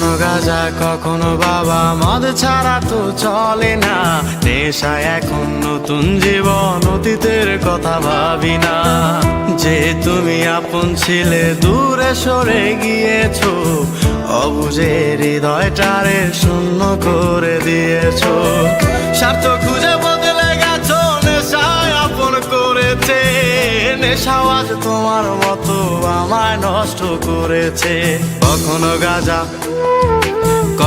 কখনো গাজা, কখনো বাবা। মদ ছাড়া তো চলে না। নেশা এখন নতুন জীবন, অতীতের কথা ভাবি না। যে তুমি আপন ছিলে, দূরে সরে গিয়েছো। অবুঝে হৃদয়টারে শূন্য করে দিয়েছ। স্বার্থ খুঁজে বদলে গেছো, নেশায় আপন করেছে। নেশাও আজ তোমার মতো আমায় নষ্ট করেছে। কখনো গাজা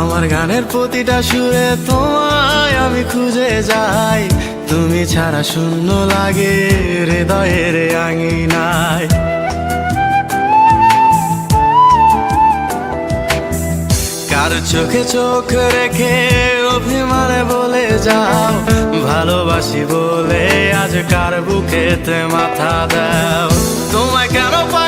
আমার গানের প্রতিটা সুরে তোমায় আমি খুঁজে যাই। তুমি ছাড়া শূন্য লাগে, হৃদয়ের আঙিনায়। কার চোখে চোখ রেখে অভিমানে বলে যাও, ভালোবাসি বলে আজ কার বুকেতে মাথা দাও। তোমায় কেন পাই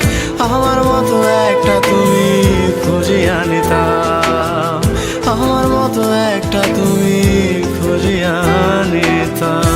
আমার মতো একটা তুমি খুঁজে আনিতাম। আমার মতো একটা তুমি খুঁজে আনিতাম।